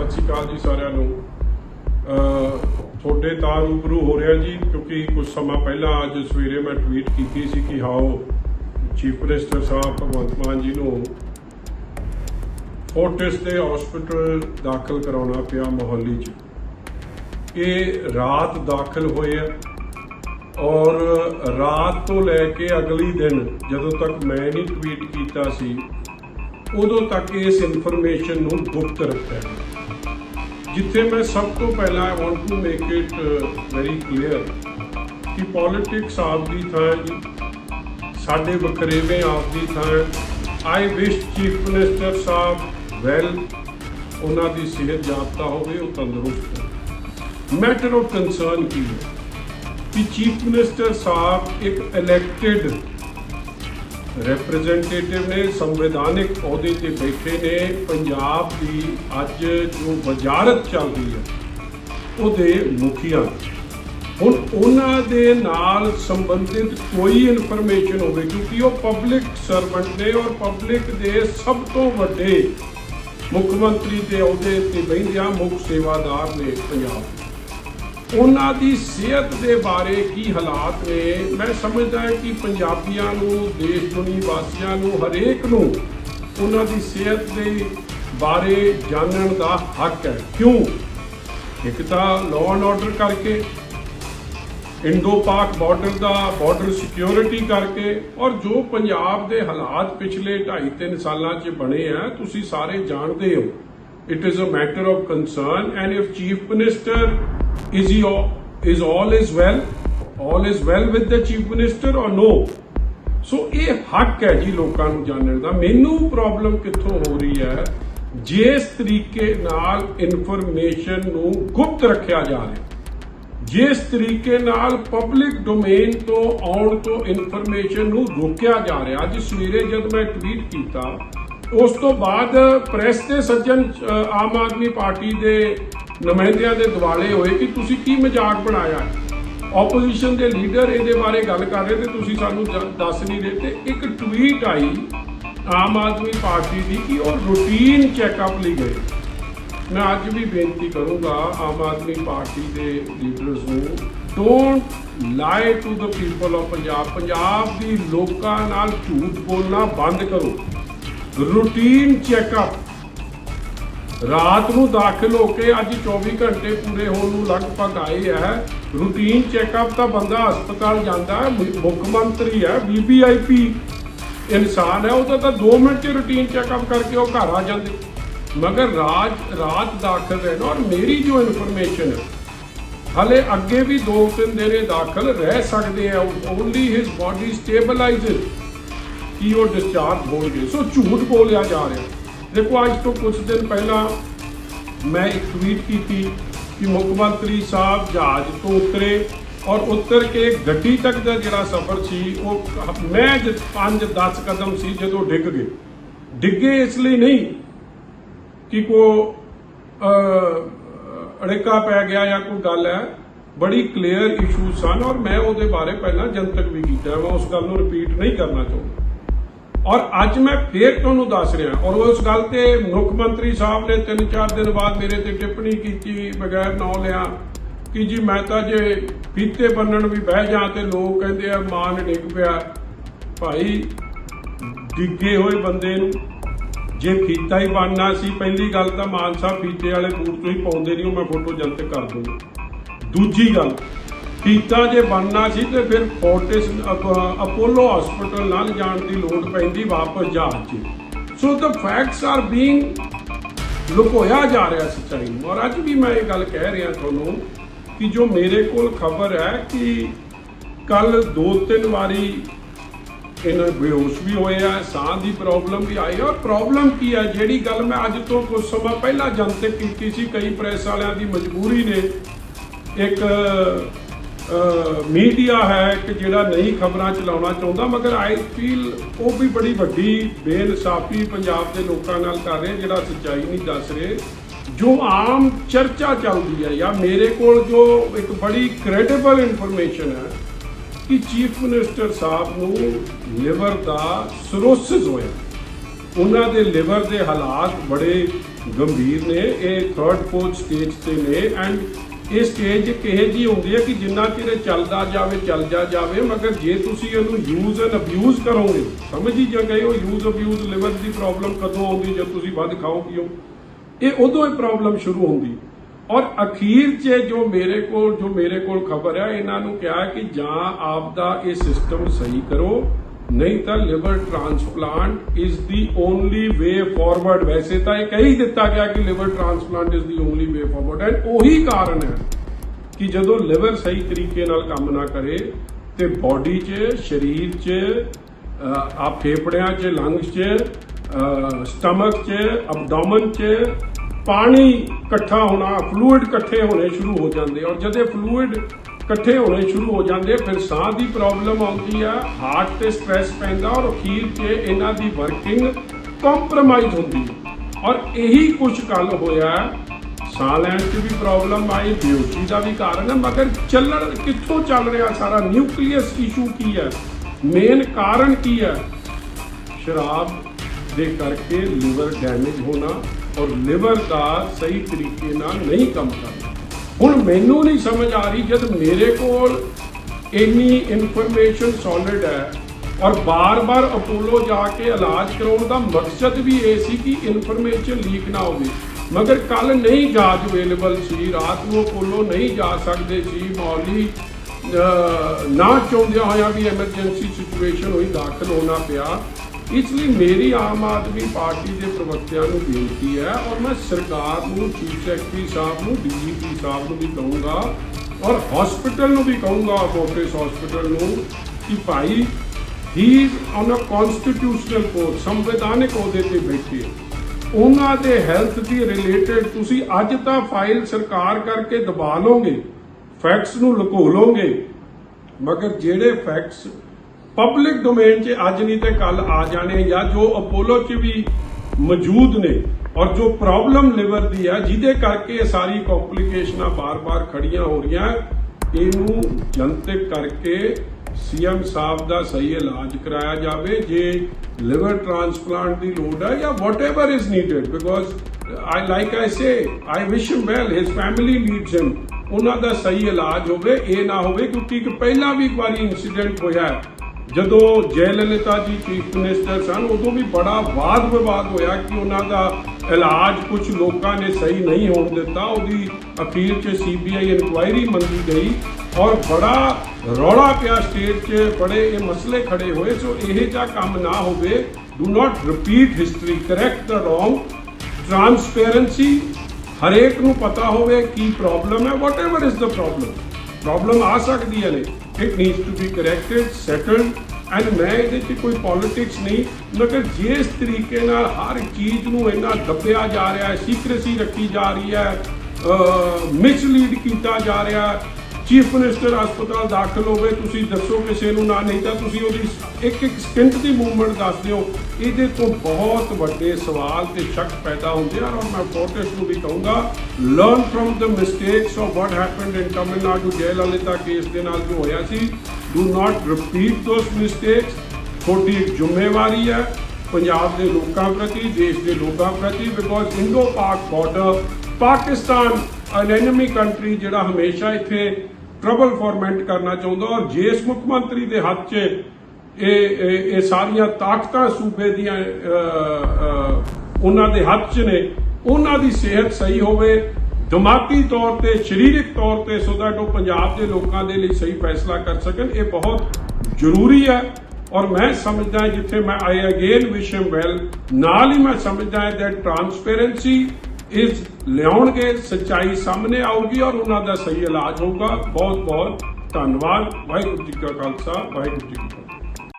ਸਤਿ ਸ਼੍ਰੀ ਅਕਾਲ ਜੀ ਸਾਰਿਆਂ ਨੂੰ। ਤੁਹਾਡੇ ਤਾਂ ਰੂਬਰੂ ਹੋ ਰਿਹਾ ਜੀ, ਕਿਉਂਕਿ ਕੁਝ ਸਮਾਂ ਪਹਿਲਾਂ ਅੱਜ ਸਵੇਰੇ ਮੈਂ ਟਵੀਟ ਕੀਤੀ ਸੀ ਕਿ ਹਾਓ ਚੀਫ ਮਿਨਿਸਟਰ ਸਾਹਿਬ ਭਗਵੰਤ ਮਾਨ ਜੀ ਨੂੰ ਫੋਰਟਿਸ ਦੇ ਹਸਪੀਟਲ ਦਾਖਲ ਕਰਾਉਣਾ ਪਿਆ ਮੋਹਾਲੀ 'ਚ। ਇਹ ਰਾਤ ਦਾਖਲ ਹੋਏ ਆ ਔਰ ਰਾਤ ਤੋਂ ਲੈ ਕੇ ਅਗਲੀ ਦਿਨ ਜਦੋਂ ਤੱਕ ਮੈਂ ਨਹੀਂ ਟਵੀਟ ਕੀਤਾ ਸੀ, ਉਦੋਂ ਤੱਕ ਇਸ ਇਨਫੋਰਮੇਸ਼ਨ ਨੂੰ ਗੁਪਤ ਰੱਖਿਆ ਗਿਆ। ਜਿੱਥੇ ਮੈਂ ਸਭ ਤੋਂ ਪਹਿਲਾਂ I want to make it very clear ਕਿ ਪੋਲਿਟਿਕਸ ਆਪ ਦੀ ਥਾਂ ਜੀ। ਸਾਡੇ ਵਖਰੇਵੇਂ ਆਪ ਦੀ ਥਾਂ ਆਈ ਵਿਸ਼ ਚੀਫ ਮਿਨਿਸਟਰ ਸਾਹਿਬ ਵੈਲ ਉਹਨਾਂ ਦੀ ਸਿਹਤ ਜਾਬਤਾ ਹੋਵੇ, ਉਹ ਤੰਦਰੁਸਤ ਹੋਵੇ। ਮੈਟਰ ਆਫ ਕੰਸਰਨ ਕੀ ਹੈ? ਕਿ ਚੀਫ ਮਿਨਿਸਟਰ ਸਾਹਿਬ ਇੱਕ ਇਲੈਕਟਿਡ ਰਿਪਰੈਜ਼ੈਂਟੇਟਿਵ ਨੇ ਸੰਵਿਧਾਨਿਕ ਅਹੁਦੇ ਤੇ ਬੈਠੇ ਨੇ। ਪੰਜਾਬ ਦੀ ਅੱਜ ਜੋ ਵਜ਼ਾਰਤ ਚੱਲਦੀ ਹੈ, ਉਹਦੇ ਮੁਖੀਆਂ। ਹੁਣ ਉਹਨਾਂ ਦੇ ਨਾਲ ਸੰਬੰਧਿਤ ਕੋਈ ਇਨਫੋਰਮੇਸ਼ਨ ਹੋਵੇ, ਕਿਉਂਕਿ ਉਹ ਪਬਲਿਕ ਸਰਵੈਂਟ ਨੇ ਔਰ ਪਬਲਿਕ ਦੇ ਸਭ ਤੋਂ ਵੱਡੇ ਮੁੱਖ ਮੰਤਰੀ ਦੇ ਅਹੁਦੇ ਤੇ ਬੈਠਿਆ ਮੁੱਖ ਸੇਵਾਦਾਰ ਨੇ ਪੰਜਾਬ। ਉਹਨਾਂ ਦੀ ਸਿਹਤ ਦੇ ਬਾਰੇ ਕੀ ਹਾਲਾਤ ਨੇ? ਮੈਂ ਸਮਝਦਾ ਹਾਂ ਕਿ ਪੰਜਾਬੀਆਂ ਨੂੰ, ਦੇਸ਼ ਦੁਨੀ ਵਾਸੀਆਂ ਨੂੰ, ਹਰੇਕ ਨੂੰ ਉਹਨਾਂ ਦੀ ਸਿਹਤ ਦੇ ਬਾਰੇ ਜਾਣਨ ਦਾ ਹੱਕ ਹੈ। ਕਿਉਂ? ਇੱਕ ਤਾਂ ਲਾਅ ਐਂਡ ਆਰਡਰ ਕਰਕੇ ਇੰਡੋ ਪਾਕ ਬਾਰਡਰ ਦਾ ਬਾਰਡਰ ਸਿਕਿਉਰਿਟੀ ਕਰਕੇ ਔਰ ਜੋ ਪੰਜਾਬ ਦੇ ਹਾਲਾਤ ਪਿਛਲੇ 2.5 3 ਸਾਲਾਂ 'ਚ ਬਣੇ ਆ, ਤੁਸੀਂ ਸਾਰੇ ਜਾਣਦੇ ਹੋ। It is a matter of concern and if chief minister is he all is all is well? All is well with the chief minister or no? So ਇਹ ਹੱਕ ਹੈ ਜੀ ਲੋਕਾਂ ਨੂੰ ਜਾਣਨ ਦਾ। ਮੈਨੂੰ ਪ੍ਰੋਬਲਮ ਕਿੱਥੋਂ ਹੋ ਰਹੀ ਹੈ? ਜਿਸ ਤਰੀਕੇ ਨਾਲ ਇਨਫੋਰਮੇਸ਼ਨ ਨੂੰ ਗੁਪਤ ਰੱਖਿਆ ਜਾ ਰਿਹਾ ਜਿਸ ਤਰੀਕੇ ਨਾਲ ਪਬਲਿਕ ਡੋਮੇਨ ਤੋਂ ਆਉਣ ਤੋਂ ਇਨਫੋਰਮੇਸ਼ਨ ਨੂੰ ਰੋਕਿਆ ਜਾ ਰਿਹਾ। ਅੱਜ ਸਵੇਰੇ ਜਦ ਮੈਂ ਟਵੀਟ ਕੀਤਾ, ਉਸ ਤੋਂ ਬਾਅਦ ਪ੍ਰੈਸ ਦੇ ਸੱਜਣ ਆਮ ਆਦਮੀ ਪਾਰਟੀ ਦੇ ਨੁਮਾਇੰਦਿਆਂ ਦੇ ਦਿਵਾਲੇ ਹੋਏ ਕਿ ਤੁਸੀਂ ਕੀ ਮਜ਼ਾਕ ਬਣਾਇਆ? ਆਪੋਜੀਸ਼ਨ ਦੇ ਲੀਡਰ ਇਹਦੇ ਬਾਰੇ ਗੱਲ ਕਰ ਰਹੇ ਤੇ ਤੁਸੀਂ ਸਾਨੂੰ ਦੱਸ ਨਹੀਂ ਰਹੇ ਤੇ ਇੱਕ ਟਵੀਟ ਆਈ ਆਮ ਆਦਮੀ ਪਾਰਟੀ ਦੀ ਕਿ ਉਹ ਰੂਟੀਨ ਚੈੱਕਅਪ ਲਈ ਗਏ। ਮੈਂ ਅੱਜ ਵੀ ਬੇਨਤੀ ਕਰੂੰਗਾ ਆਮ ਆਦਮੀ ਪਾਰਟੀ ਦੇ ਲੀਡਰਸ ਨੂੰ don't lie to the people of Punjab. Punjab ਦੀ ਲੋਕਾਂ ਨਾਲ ਝੂਠ ਬੋਲਣਾ ਬੰਦ ਕਰੋ। ਰੂਟੀਨ ਚੈੱਕਅਪ ਰਾਤ ਨੂੰ ਦਾਖਲ ਹੋ ਕੇ ਅੱਜ 24 ਘੰਟੇ ਪੂਰੇ ਹੋਣ ਨੂੰ ਲਗਭਗ ਆਏ ਹੈ। ਰੂਟੀਨ ਚੈੱਕਅਪ ਤਾਂ ਬੰਦਾ ਹਸਪਤਾਲ ਜਾਂਦਾ ਹੈ। ਮੁੱਖ ਮੰਤਰੀ ਹੈ ਵੀਵੀਆਈਪੀ ਇਨਸਾਨ ਹੈ ਉਹਦਾ ਤਾਂ 2 ਮਿੰਟ ਚ ਰੂਟੀਨ ਚੈੱਕਅਪ ਕਰਕੇ ਉਹ ਘਰ ਆ ਜਾਂਦੇ। ਮਗਰ ਰਾਜ, ਰਾਤ ਦਾਖਲ ਰਹਿਣਾ ਔਰ ਮੇਰੀ ਜੋ ਇਨਫੋਰਮੇਸ਼ਨ ਹੈ, ਹਲੇ ਅੱਗੇ ਵੀ 2-3 ਦਿਨ ਇਹ ਦਾਖਲ ਰਹਿ ਸਕਦੇ ਆ ਓਨਲੀ ਹਿਸ ਬਾਡੀ ਸਟੇਬਲਾਈਜ਼ਡ ਕਿ ਉਹ ਡਿਸਚਾਰਜ ਹੋਣਗੇ ਸੋ ਝੂਠ ਬੋਲਿਆ ਜਾ ਰਿਹਾ। ਦੇਖੋ, ਅੱਜ ਤੋਂ ਕੁਝ ਦਿਨ ਪਹਿਲਾਂ ਮੈਂ ਇੱਕ ਟਵੀਟ ਕੀਤੀ ਕਿ ਮੁੱਖ ਮੰਤਰੀ ਸਾਹਿਬ ਜਹਾਜ਼ ਤੋਂ ਉਤਰੇ ਔਰ ਉਤਰ ਕੇ ਗੱਡੀ ਤੱਕ ਦਾ ਜਿਹੜਾ ਸਫ਼ਰ ਸੀ, ਉਹ ਮੈਂ 5-10 ਕਦਮ ਸੀ ਜਦੋਂ ਡਿੱਗ ਗਏ। ਡਿੱਗੇ ਇਸ ਲਈ ਨਹੀਂ ਕਿ ਕੋ ਅੜੇਕਾ ਪੈ ਗਿਆ ਜਾਂ ਕੋਈ ਗੱਲ ਹੈ, ਬੜੀ ਕਲੀਅਰ ਇਸ਼ੂ ਸਨ ਔਰ ਮੈਂ ਉਹਦੇ ਬਾਰੇ ਪਹਿਲਾਂ ਜਨਤਕ ਵੀ ਕੀਤਾ। ਮੈਂ ਉਸ ਗੱਲ ਨੂੰ ਰਿਪੀਟ ਨਹੀਂ ਕਰਨਾ ਚਾਹੁੰਦਾ। ਔਰ ਅੱਜ ਮੈਂ ਫੇਰ ਤੁਹਾਨੂੰ ਦੱਸ ਰਿਹਾ ਔਰ ਉਸ ਗੱਲ ਤੇ ਮੁੱਖ ਮੰਤਰੀ ਸਾਹਿਬ ਨੇ 3-4 ਦਿਨ ਬਾਅਦ ਮੇਰੇ ਤੇ ਟਿੱਪਣੀ ਕੀਤੀ ਬਗੈਰ ਨਾਂ ਲਿਆ ਕਿ ਜੀ ਮੈਂ ਤਾਂ ਜੇ ਫੀਤੇ ਬੰਨਣ ਵੀ ਬਹਿ ਜਾਂ ਤੇ ਲੋਕ ਕਹਿੰਦੇ ਆ ਮਾਨ ਡਿੱਗ ਪਿਆ। ਭਾਈ, ਡਿੱਗੇ ਹੋਏ ਬੰਦੇ ਨੂੰ ਜੇ ਫੀਤਾ ਹੀ ਬਣਨਾ ਸੀ, ਪਹਿਲੀ ਗੱਲ ਤਾਂ ਮਾਨ ਸਾਹਿਬ ਫੀਤੇ ਵਾਲੇ ਬੂਟ ਤੋਂ ਹੀ ਪਾਉਂਦੇ ਨਹੀਂ ਉਹ ਮੈਂ ਫੋਟੋ ਜਨਤਕ ਕਰ ਦੂੰਗਾ। ਦੂਜੀ ਗੱਲ ਕੀਤਾ ਜੇ ਬਣਨਾ ਸੀ ਤੇ ਫਿਰ ਫੋਰਟਿਸ ਅਪ- ਅਪੋਲੋ ਹਸਪੀਟਲ ਨਾਲ ਜਾਣ ਦੀ ਲੋੜ ਪੈਂਦੀ ਵਾਪਸ ਜਹਾਜ਼ 'ਚ so the facts are being ਲੁਕੋਇਆ ਜਾ ਰਿਹਾ ਸੱਚਾਈ ਨੂੰ। ਔਰ ਅੱਜ ਵੀ ਮੈਂ ਇਹ ਗੱਲ ਕਹਿ ਰਿਹਾ ਤੁਹਾਨੂੰ ਕਿ ਜੋ ਮੇਰੇ ਕੋਲ ਖਬਰ ਹੈ ਕਿ ਕੱਲ ਦੋ ਤਿੰਨ ਵਾਰੀ ਇਹਨਾਂ ਬੇਹੋਸ਼ ਵੀ ਹੋਏ ਆ, ਸਾਹ ਦੀ ਪ੍ਰੋਬਲਮ ਵੀ ਆਈ। ਔਰ ਪ੍ਰੋਬਲਮ ਕੀ ਹੈ? ਜਿਹੜੀ ਗੱਲ ਮੈਂ ਅੱਜ ਤੋਂ ਕੁਝ ਸਮਾਂ ਪਹਿਲਾਂ ਜਨਤਕ ਕੀਤੀ ਸੀ, ਕਈ ਪ੍ਰੈਸ ਵਾਲਿਆਂ ਦੀ ਮਜਬੂਰੀ ਨੇ ਇੱਕ ਮੀਡੀਆ ਹੈ ਕਿ ਜਿਹੜਾ ਨਹੀਂ ਖਬਰਾਂ ਚਲਾਉਣਾ ਚਾਹੁੰਦਾ, ਮਗਰ ਆਈ ਫੀਲ ਉਹ ਵੀ ਬੜੀ ਵੱਡੀ ਬੇਇਨਸਾਫੀ ਪੰਜਾਬ ਦੇ ਲੋਕਾਂ ਨਾਲ ਕਰ ਰਹੇ, ਜਿਹੜਾ ਸੱਚਾਈ ਨਹੀਂ ਦੱਸ ਰਹੇ। ਜੋ ਆਮ ਚਰਚਾ ਚੱਲਦੀ ਹੈ, ਜਾਂ ਮੇਰੇ ਕੋਲ ਜੋ ਇੱਕ ਬੜੀ ਕ੍ਰੈਡੀਬਲ ਇਨਫੋਰਮੇਸ਼ਨ ਹੈ ਕਿ ਚੀਫ ਮਿਨਿਸਟਰ ਸਾਹਿਬ ਨੂੰ ਲਿਵਰ ਦਾ ਸਰੋਸਿਸ ਹੋਇਆ। ਉਹਨਾਂ ਦੇ ਲਿਵਰ ਦੇ ਹਾਲਾਤ ਬੜੇ ਗੰਭੀਰ ਨੇ, ਇਹ ਥਰਡ ਫੋਰਥ ਸਟੇਜ ਤੇ ਨੇ ਐਂਡ ਇਹ ਸਟੇਜ ਇੱਕ ਇਹੋ ਹੁੰਦੀ ਹੈ ਕਿ ਜਿੰਨਾ ਚਿਰ ਚੱਲਦਾ ਜਾਵੇ ਚੱਲਦਾ ਜਾਵੇ, ਮਗਰ ਜੇ ਤੁਸੀਂ ਇਹਨੂੰ ਯੂਜ਼ ਐਂਡ ਅਬਿਊਜ਼ ਕਰੋਗੇ, ਸਮਝ ਹੀ ਜਾ ਗਏ ਹੋ ਯੂਜ਼ ਅਬਿਊਜ਼ ਲਿਵਰ ਦੀ ਪ੍ਰੋਬਲਮ ਕਦੋਂ ਆਉਂਦੀ, ਜਦ ਤੁਸੀਂ ਵੱਧ ਖਾਓ ਪੀਓ ਇਹ ਉਦੋਂ ਹੀ ਪ੍ਰੋਬਲਮ ਸ਼ੁਰੂ ਹੁੰਦੀ। ਔਰ ਅਖੀਰ 'ਚ ਜੋ ਮੇਰੇ ਕੋਲ, ਜੋ ਮੇਰੇ ਕੋਲ ਖਬਰ ਹੈ, ਇਹਨਾਂ ਨੂੰ ਕਿਹਾ ਕਿ ਜਾਂ ਆਪ ਦਾ ਇਹ ਸਿਸਟਮ ਸਹੀ ਕਰੋ ਨਹੀਂ ਤਾਂ liver transplant is the only way forward ਵੈਸੇ ਤਾਂ ਇਹ ਕਹੀ ਦਿੱਤਾ ਗਿਆ ਕਿ liver transplant is the only way forward and ਉਹੀ ਕਾਰਨ ਹੈ ਕਿ ਜਦੋਂ ਲਿਵਰ ਸਹੀ ਤਰੀਕੇ ਨਾਲ ਕੰਮ ਨਾ ਕਰੇ, ਤੇ ਬਾਡੀ 'ਚ, ਸਰੀਰ 'ਚ ਆ ਫੇਫੜਿਆਂ 'ਚ ਲੰਗਸ 'ਚ ਸਟਮਕ 'ਚ ਅਬਡੋਮਨ 'ਚ ਪਾਣੀ ਇਕੱਠਾ ਹੋਣਾ ਫਲੂਇਡ ਇਕੱਠੇ ਹੋਣੇ ਸ਼ੁਰੂ ਹੋ ਜਾਂਦੇ ਔਰ ਜਦੋਂ ਫਲੂਇਡ ਇਕੱਠੇ ਹੋਣੇ ਸ਼ੁਰੂ ਹੋ ਜਾਂਦੇ, ਫਿਰ ਸਾਹ ਦੀ ਪ੍ਰੋਬਲਮ ਆਉਂਦੀ ਆ ਹਾਰਟ ਤੇ ਸਟ੍ਰੈਸ ਪੈਂਦਾ ਔਰ ਅਖੀਰ 'ਚ ਇਹਨਾਂ ਦੀ ਵਰਕਿੰਗ ਕੰਪਰੋਮਾਈਜ਼ ਹੁੰਦੀ ਔਰ ਇਹੀ ਕੁਝ ਕੱਲ ਹੋਇਆ, ਸਾਹ ਲੈਣ 'ਚ ਵੀ ਪ੍ਰੋਬਲਮ ਆਈ, ਬੇਹੋਸ਼ੀ ਦਾ ਵੀ ਕਾਰਨ ਹੈ ਮਗਰ ਚੱਲਣ ਕਿੱਥੋਂ ਚੱਲ ਰਿਹਾ ਸਾਰਾ ਨਿਊਕਲੀਅਸ ਇਸ਼ੂ ਕੀ ਹੈ ਮੇਨ ਕਾਰਨ ਕੀ ਹੈ ਸ਼ਰਾਬ ਦੇ ਕਰਕੇ ਲਿਵਰ ਡੈਮੇਜ ਹੋਣਾ ਔਰ ਲਿਵਰ ਦਾ ਸਹੀ ਤਰੀਕੇ ਨਾਲ ਨਹੀਂ ਕੰਮ ਕਰਨਾ। ਹੁਣ ਮੈਨੂੰ ਨਹੀਂ ਸਮਝ ਆ ਰਹੀ ਜਦ ਮੇਰੇ ਕੋਲ ਇੰਨੀ ਇਨਫੋਰਮੇਸ਼ਨ ਸੋਲਿਡ ਹੈ ਔਰ ਬਾਰ-ਬਾਰ ਅਪੋਲੋ ਜਾ ਕੇ ਇਲਾਜ ਕਰਾਉਣ ਦਾ ਮਕਸਦ ਵੀ ਇਹ ਸੀ ਕਿ ਇਨਫੋਰਮੇਸ਼ਨ ਲੀਕ ਨਾ ਹੋਵੇ। ਮਗਰ ਕੱਲ ਨਹੀਂ ਜਾਂਚ ਅਵੇਲੇਬਲ ਸੀ, ਰਾਤ ਨੂੰ ਅਪੋਲੋ ਨਹੀਂ ਜਾ ਸਕਦੇ ਸੀ, ਮੌਲੀ ਨਾ ਚਾਹੁੰਦਿਆਂ ਹੋਇਆਂ ਵੀ ਐਮਰਜੈਂਸੀ ਸਿਚੁਏਸ਼ਨ ਹੋਈ ਦਾਖਲ ਹੋਣਾ ਪਿਆ। ਇਸ ਲਈ ਮੇਰੀ ਆਮ ਆਦਮੀ ਪਾਰਟੀ ਦੇ ਪ੍ਰਵਕਤਿਆਂ ਨੂੰ ਬੇਨਤੀ ਹੈ ਔਰ ਮੈਂ ਸਰਕਾਰ ਨੂੰ, ਚੀਫ ਸੈਕਟਰੀ ਸਾਹਿਬ ਨੂੰ, ਡੀਜੀਪੀ ਸਾਹਿਬ ਨੂੰ ਵੀ ਕਹੂੰਗਾ ਔਰ ਹਸਪੀਟਲ ਨੂੰ ਵੀ ਕਹੂੰਗਾ ਫੋਰਟਿਸ ਹਸਪੀਟਲ ਨੂੰ, ਕਿ ਭਾਈ ਹੀ ਔਨ ਅ ਕਨਸਟੀਟਿਊਸ਼ਨਲ ਕੋਰਟ ਸੰਵਿਧਾਨਕ ਅਹੁਦੇ ਤੇ ਬੈਠੇ ਉਹਨਾਂ ਦੇ ਹੈਲਥ ਦੀ ਰਿਲੇਟਡ ਤੁਸੀਂ ਅੱਜ ਤਾਂ ਫਾਈਲ ਸਰਕਾਰ ਕਰਕੇ ਦਬਾ ਲੋਗੇ ਫੈਕਟਸ ਨੂੰ ਲੁਕੋ ਲੋਗੇ, ਮਗਰ ਜਿਹੜੇ ਫੈਕਟਸ ਪਬਲਿਕ ਡੋਮੇਨ 'ਚ ਅੱਜ ਨਹੀਂ ਤੇ ਕੱਲ ਆ ਜਾਣੇ ਜਾਂ ਜੋ ਅਪੋਲੋ 'ਚ ਵੀ ਮੌਜੂਦ ਨੇ ਔਰ ਜੋ ਪ੍ਰੋਬਲਮ ਲਿਵਰ ਦੀ ਹੈ ਜਿਹਦੇ ਕਰਕੇ ਇਹ ਸਾਰੀ ਕੰਪਲਿਕੇਸ਼ਨਾਂ ਬਾਰ-ਬਾਰ ਖੜੀਆਂ ਹੋ ਰਹੀਆਂ, ਇਹਨੂੰ ਜਨਤਕ ਕਰਕੇ ਸੀਐਮ ਸਾਹਿਬ ਦਾ ਸਹੀ ਇਲਾਜ ਕਰਾਇਆ ਜਾਵੇ, ਜੇ ਲਿਵਰ ਟ੍ਰਾਂਸਪਲਾਂਟ ਦੀ ਲੋੜ ਹੈ ਜਾਂ whatever is needed because I like I say I wish him well his family needs him ਉਹਨਾਂ ਦਾ ਸਹੀ ਇਲਾਜ ਹੋਵੇ, ਇਹ ਨਾ ਹੋਵੇ ਕਿਉਂਕਿ ਪਹਿਲਾਂ ਵੀ ਇੱਕ ਵਾਰੀ ਇਨਸੀਡੈਂਟ ਹੋਇਆ ਜਦੋਂ ਜੈ ਲਲਿਤਾ ਜੀ ਚੀਫ ਮਿਨਿਸਟਰ ਸਨ, ਉਦੋਂ ਵੀ ਬੜਾ ਵਾਦ ਵਿਵਾਦ ਹੋਇਆ ਕਿ ਉਹਨਾਂ ਦਾ ਇਲਾਜ ਕੁਝ ਲੋਕਾਂ ਨੇ ਸਹੀ ਨਹੀਂ ਹੋਣ ਦਿੱਤਾ। ਉਹਦੀ ਅਖੀਰ 'ਚ ਸੀਬੀਆਈ ਇਨਕੁਆਇਰੀ ਮੰਗੀ ਗਈ ਔਰ ਬੜਾ ਰੌਲਾ ਪਿਆ ਸਟੇਟ 'ਚ, ਬੜੇ ਇਹ ਮਸਲੇ ਖੜੇ ਹੋਏ, ਸੋ ਇਹ ਜਿਹਾ ਕੰਮ ਨਾ ਹੋਵੇ। Do not repeat history correct the wrong transparency ਹਰੇਕ ਨੂੰ ਪਤਾ ਹੋਵੇ ਕੀ ਪ੍ਰੋਬਲਮ ਹੈ whatever is the problem problem ਆ ਸਕਦੀ ਹੈ ਨੇ। It needs to be corrected settled and ਮੈਂ ਇਹਦੇ 'ਚ ਕੋਈ ਪੋਲਿਟਿਕਸ ਨਹੀਂ, ਮਗਰ ਜਿਸ ਤਰੀਕੇ ਨਾਲ ਹਰ ਚੀਜ਼ ਨੂੰ ਇੰਨਾ ਦੱਬਿਆ ਜਾ ਰਿਹਾ ਹੈ ਸੀਕ੍ਰੇਸੀ ਰੱਖੀ ਜਾ ਰਹੀ ਹੈ ਮਿਸਲੀਡ ਕੀਤਾ ਜਾ ਰਿਹਾ ਹੈ ਚੀਫ ਮਿਨਿਸਟਰ ਹਸਪਤਾਲ ਦਾਖਲ ਹੋਵੇ, ਤੁਸੀਂ ਦੱਸੋ ਕਿਸੇ ਨੂੰ ਨਾ, ਨਹੀਂ ਤਾਂ ਤੁਸੀਂ ਉਹਦੀ ਇੱਕ ਇੱਕ ਸਕਿੰਟ ਦੀ ਮੂਵਮੈਂਟ ਦੱਸ ਦਿਓ। ਇਹਦੇ ਤੋਂ ਬਹੁਤ ਵੱਡੇ ਸਵਾਲ ਤੇ ਸ਼ੱਕ ਪੈਦਾ ਹੁੰਦੇ ਆ ਔਰ ਮੈਂ ਫੋਰਟਿਸ ਨੂੰ ਵੀ ਕਹੂੰਗਾ। Learn from the mistakes of what happened in Tamil Nadu Jayalalithaa case ਦੇ ਨਾਲ ਜੋ ਹੋਇਆ ਸੀ do not repeat those mistakes ਤੁਹਾਡੀ ਜ਼ਿੰਮੇਵਾਰੀ ਹੈ ਪੰਜਾਬ ਦੇ ਲੋਕਾਂ ਪ੍ਰਤੀ, ਦੇਸ਼ ਦੇ ਲੋਕਾਂ ਪ੍ਰਤੀ because Indo Pak border Pakistan an enemy country ਜਿਹੜਾ ਹਮੇਸ਼ਾ ਇੱਥੇ ਟਰਬਲ ਫਾਰਮੈਂਟ ਕਰਨਾ ਚਾਹੁੰਦਾ ਔਰ ਜਿਸ ਮੁੱਖ ਮੰਤਰੀ ਦੇ ਹੱਥ 'ਚ ਇਹ ਇਹ ਸਾਰੀਆਂ ਤਾਕਤਾਂ ਸੂਬੇ ਦੀਆਂ ਉਹਨਾਂ ਦੇ ਹੱਥ 'ਚ ਨੇ, ਉਹਨਾਂ ਦੀ ਸਿਹਤ ਸਹੀ ਹੋਵੇ ਦਿਮਾਗੀ ਤੌਰ ਤੇ, ਸਰੀਰਕ ਤੌਰ ਤੇ ਸੋ ਦੈਟ ਉਹ ਪੰਜਾਬ ਦੇ ਲੋਕਾਂ ਦੇ ਲਈ ਸਹੀ ਫੈਸਲਾ ਕਰ ਸਕਣ, ਇਹ ਬਹੁਤ ਜ਼ਰੂਰੀ ਹੈ। ਔਰ ਮੈਂ ਸਮਝਦਾ ਜਿੱਥੇ ਮੈਂ I again wish him well ਨਾਲ ਹੀ ਮੈਂ ਸਮਝਦਾ ਹੈ that ਟ੍ਰਾਂਸਪੇਰੈਂਸੀ ਇਸ ਲਿਆਉਣਗੇ, ਸੱਚਾਈ ਸਾਹਮਣੇ ਆਊਗੀ ਔਰ ਉਹਨਾਂ ਦਾ ਸਹੀ ਇਲਾਜ ਹੋਊਗਾ। ਬਹੁਤ ਬਹੁਤ ਧੰਨਵਾਦ। ਵਾਹਿਗੁਰੂ ਜੀ ਕਾ ਖਾਲਸਾ, ਵਾਹਿਗੁਰੂ ਜੀ ਕੀ ਫਤਿਹ।